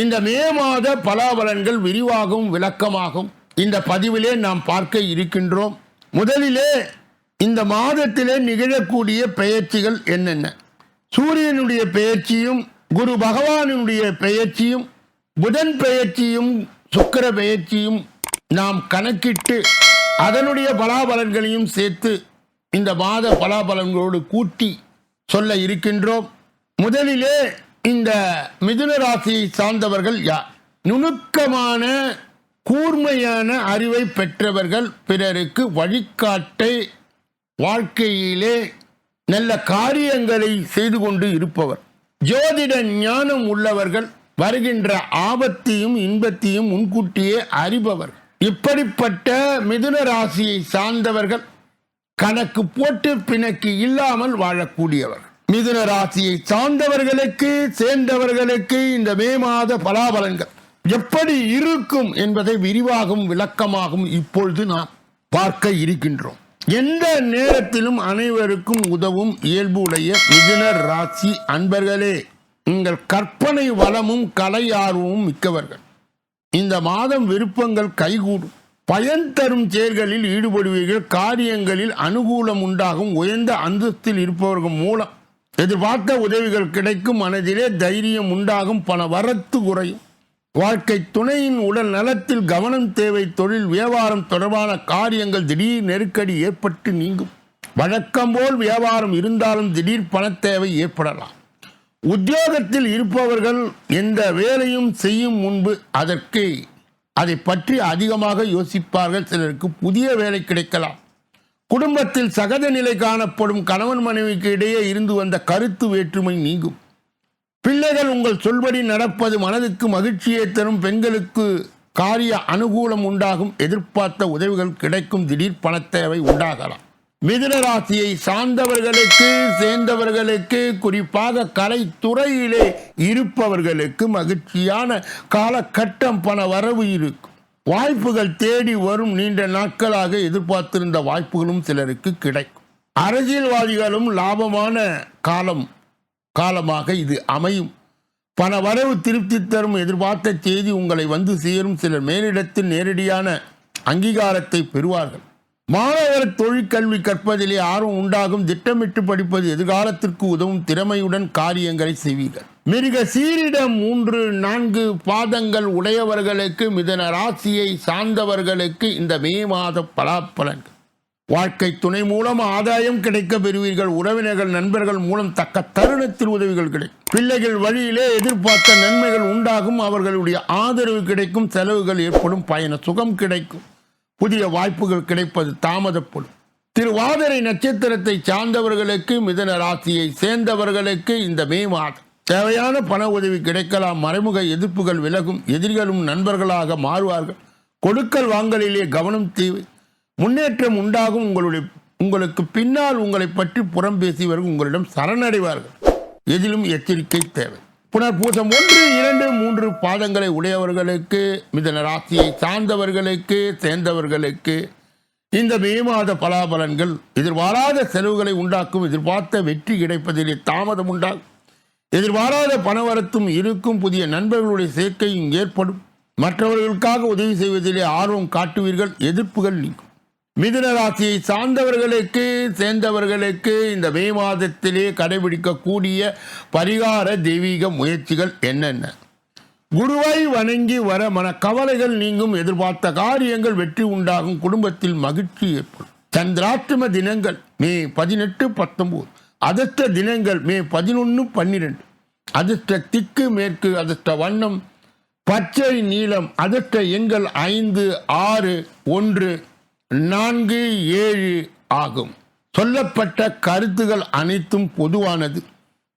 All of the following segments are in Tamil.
இந்த மே மாத பலாபலன்கள் விரிவாகவும் விளக்கமாகும். இந்த பதிவிலே நாம் பார்க்க இருக்கின்றோம். முதலிலே இந்த மாதத்திலே நிகழக்கூடிய பெயர்ச்சிகள் என்னென்ன? சூரியனுடைய பெயர்ச்சியும் குரு பகவானுடைய பெயர்ச்சியும் புதன் பெயர்ச்சியும் சுக்கர பெயர்ச்சியும் நாம் கணக்கிட்டு அதனுடைய பலாபலன்களையும் சேர்த்து இந்த மாத பலாபலன்களோடு கூட்டி சொல்ல இருக்கின்றோம். முதலிலே இந்த மிதுன ராசியை சார்ந்தவர்கள் யார்? நுணுக்கமான கூர்மையான அறிவை பெற்றவர்கள் பிறருக்கு வழிகாட்டை வாழ்க்கையிலே நல்ல காரியங்களை செய்து கொண்டு இருப்பவர். ஜோதிட ஞானம் உள்ளவர்கள் வருகின்ற ஆபத்தையும் இன்பத்தையும் முன்கூட்டியே அறிபவர். இப்படிப்பட்ட மிதுன ராசியை சார்ந்தவர்கள் கணக்கு போட்டு பிணக்கு இல்லாமல் வாழக்கூடியவர். மிதுன ராசியை சார்ந்தவர்களுக்கு சேர்ந்தவர்களுக்கு இந்த மே மாத பலாபலன்கள் எப்படி இருக்கும் என்பதை விரிவாகவும் விளக்கமாகவும் இப்பொழுது நாம் பார்க்க இருக்கின்றோம். எந்த நேரத்திலும் அனைவருக்கும் உதவும் இயல்பு உடைய மிதுன ராசி அன்பர்களே உங்கள் கற்பனை வளமும் கலை ஆர்வமும் மிக்கவர்கள். இந்த மாதம் விருப்பங்கள் கைகூடும். பயன் தரும் செயல்களில் ஈடுபடுவீர்கள். காரியங்களில் அனுகூலம் உண்டாகும். உயர்ந்த அந்தஸ்தில் இருப்பவர்கள் மூலம் எதிர்பார்த்த உதவிகள் கிடைக்கும் மனதிலே தைரியம் உண்டாகும் பண வரத்து குறையும். வாழ்க்கை துணையின் உடல் நலத்தில் கவனம் தேவை தொழில் வியாபாரம் தொடர்பான காரியங்கள் திடீர் நெருக்கடி ஏற்பட்டு நீங்கும். வழக்கம் போல் வியாபாரம் இருந்தாலும் திடீர் பணத்தேவை ஏற்படலாம். உத்தியோகத்தில் இருப்பவர்கள் எந்த வேலையும் செய்யும் முன்பு அதற்கு அதை பற்றி அதிகமாக யோசிப்பார்கள். சிலருக்கு புதிய வேலை கிடைக்கலாம். குடும்பத்தில் சகஜ நிலை காணப்படும் கணவன் மனைவிக்கு இடையே இருந்து வந்த கருத்து வேற்றுமை நீங்கும். பிள்ளைகள் உங்கள் சொல்படி நடப்பது மனதுக்கு மகிழ்ச்சியை தரும் பெண்களுக்கு காரிய அனுகூலம் உண்டாகும் எதிர்பார்த்த உதவிகள் கிடைக்கும் திடீர் பணத்தேவை உண்டாகலாம். மிதுன ராசியை சார்ந்தவர்களுக்கு சேர்ந்தவர்களுக்கு குறிப்பாக கலைத்துறையிலே இருப்பவர்களுக்கு மகிழ்ச்சியான காலகட்டம் பண வரவு இருக்கும். வாய்ப்புகள் தேடி வரும் நீண்ட நாட்களாக எதிர்பார்த்திருந்த வாய்ப்புகளும் சிலருக்கு கிடைக்கும். அரசியல்வாதிகளும் லாபமான காலம் காலமாக இது அமையும். பண வரவு திருப்தி தரும் எதிர்பார்த்த செய்தி உங்களை வந்து சேரும். சிலர் மேலிடத்தில் நேரடியான அங்கீகாரத்தை பெறுவார்கள். மாணவர் தொழிற்கல்வி கற்பதிலே ஆர்வம் உண்டாகும் திட்டமிட்டு படிப்பது எதிர்காலத்திற்கு உதவும் திறமையுடன் காரியங்களை செய்வீர்கள். மிருக சீரிடம் மூன்று நான்கு பாதங்கள் உடையவர்களுக்கு மிதன ராசியை சார்ந்தவர்களுக்கு இந்த மே மாத பலாப்பலன்கள். வாழ்க்கை துணை மூலம் ஆதாயம் கிடைக்க பெறுவீர்கள். உறவினர்கள் நண்பர்கள் மூலம் தக்க தருணத்தில் உதவிகள் கிடைக்கும். பிள்ளைகள் வழியிலே எதிர்பார்த்த நன்மைகள் உண்டாகும். அவர்களுடைய ஆதரவு கிடைக்கும் செலவுகள் ஏற்படும் பயண சுகம் கிடைக்கும். புதிய வாய்ப்புகள் கிடைப்பது தாமதப்படும். திருவாதிரை நட்சத்திரத்தை சார்ந்தவர்களுக்கு மிதன ராசியை சேர்ந்தவர்களுக்கு இந்த மே மாதம் தேவையான பண உதவி கிடைக்கலாம். மறைமுக எதிர்ப்புகள் விலகும் எதிரிகளும் நண்பர்களாக மாறுவார்கள். கொடுக்கல் வாங்கலிலே கவனம் தேவை. முன்னேற்றம் உண்டாகும். உங்களுடைய உங்களுக்கு பின்னால் உங்களை பற்றி புறம் பேசியவர்கள் உங்களிடம் சரணடைவார்கள். எதிலும் எச்சரிக்கை தேவை. புனர்பூசம் ஒன்று இரண்டு மூன்று பாதங்களை உடையவர்களுக்கு மிதன ராசியை சார்ந்தவர்களுக்கு சேர்ந்தவர்களுக்கு இந்த மே மாத பலாபலன்கள் எதிர்பாராத செலவுகளை உண்டாக்கும் எதிர்பார்த்த வெற்றி கிடைப்பதிலே தாமதம் உண்டாகும். எதிர்பாராத பணவரத்தும் இருக்கும் புதிய நண்பர்களுடைய சேர்க்கையும் ஏற்படும். மற்றவர்களுக்காக உதவி செய்வதிலே ஆர்வம் காட்டுவீர்கள் எதிர்ப்புகள் நீங்கும். மிதுன ராசியை சார்ந்தவர்களுக்கு சேர்ந்தவர்களுக்கு இந்த மே மாதத்திலே கடைபிடிக்கக்கூடிய பரிகார தெய்வீக முயற்சிகள் என்னென்ன? குருவை வணங்கி வர மன கவலைகள் நீங்கும் எதிர்பார்த்த காரியங்கள் வெற்றி உண்டாகும் குடும்பத்தில் மகிழ்ச்சி ஏற்படும். சந்திராஷ்டம தினங்கள் மே பதினெட்டு பத்தொன்பது. அதிர்ஷ்ட தினங்கள் மே பதினொன்று பன்னிரெண்டு. அதிர்ஷ்ட திக்கு மேற்கு அதிர்ஷ்ட வண்ணம். பச்சை நீளம் அதிர்ஷ்ட எண்கள் ஐந்து ஆறு ஒன்று. நான்கு ஏழு ஆகும். சொல்லப்பட்ட கருத்துகள் அனைத்தும் பொதுவானது.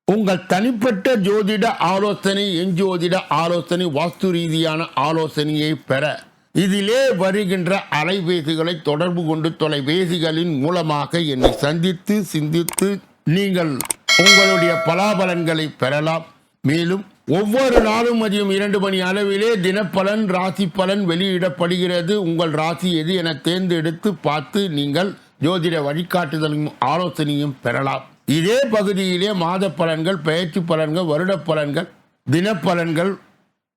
உங்கள் தனிப்பட்ட ஜோதிட ஆலோசனை எஞ்சோதிட ஆலோசனை வாஸ்து ரீதியான ஆலோசனையை பெற. இதிலே வருகின்ற அலைபேசிகளை தொடர்பு கொண்டு தொலைபேசிகளின் மூலமாக என்னை சந்தித்து சிந்தித்து நீங்கள் உங்களுடைய பலாபலன்களை பெறலாம். மேலும் ஒவ்வொரு நாளும் மதியம் இரண்டு மணி அளவிலே தினப்பலன் ராசி பலன் வெளியிடப்படுகிறது. உங்கள் ராசி எது என தேர்ந்தெடுத்து பார்த்து நீங்கள் ஜோதிட வழிகாட்டுதலையும் ஆலோசனையும் பெறலாம். இதே பகுதியிலே மாத பலன்கள் பயிற்சி பலன்கள் வருட பலன்கள் தினப்பலன்கள்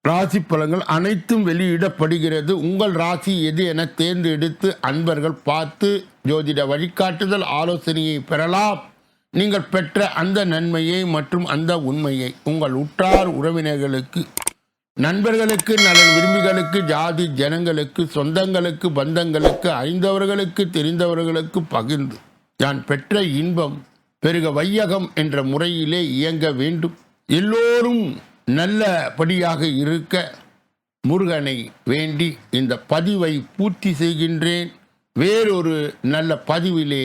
ராசி பலன்கள் அனைத்தும் வெளியிடப்படுகிறது. உங்கள் ராசி எது என தேர்ந்தெடுத்து அன்பர்கள் பார்த்து ஜோதிட வழிகாட்டுதல் ஆலோசனையை பெறலாம். நீங்கள் பெற்ற அந்த நன்மையை மற்றும் அந்த உண்மையை உங்கள் உற்றார் உறவினர்களுக்கு நண்பர்களுக்கு நலன் விரும்பிகளுக்கு ஜாதி ஜனங்களுக்கு சொந்தங்களுக்கு பந்தங்களுக்கு அறிந்தவர்களுக்கு தெரிந்தவர்களுக்கு பகிர்ந்து நான் பெற்ற இன்பம் பெருக வையகம் என்ற முறையிலே இயங்க வேண்டும். எல்லோரும் நல்லபடியாக இருக்க முருகனை வேண்டி இந்த பதிவை பூர்த்தி செய்கின்றேன். வேறொரு நல்ல பதிவிலே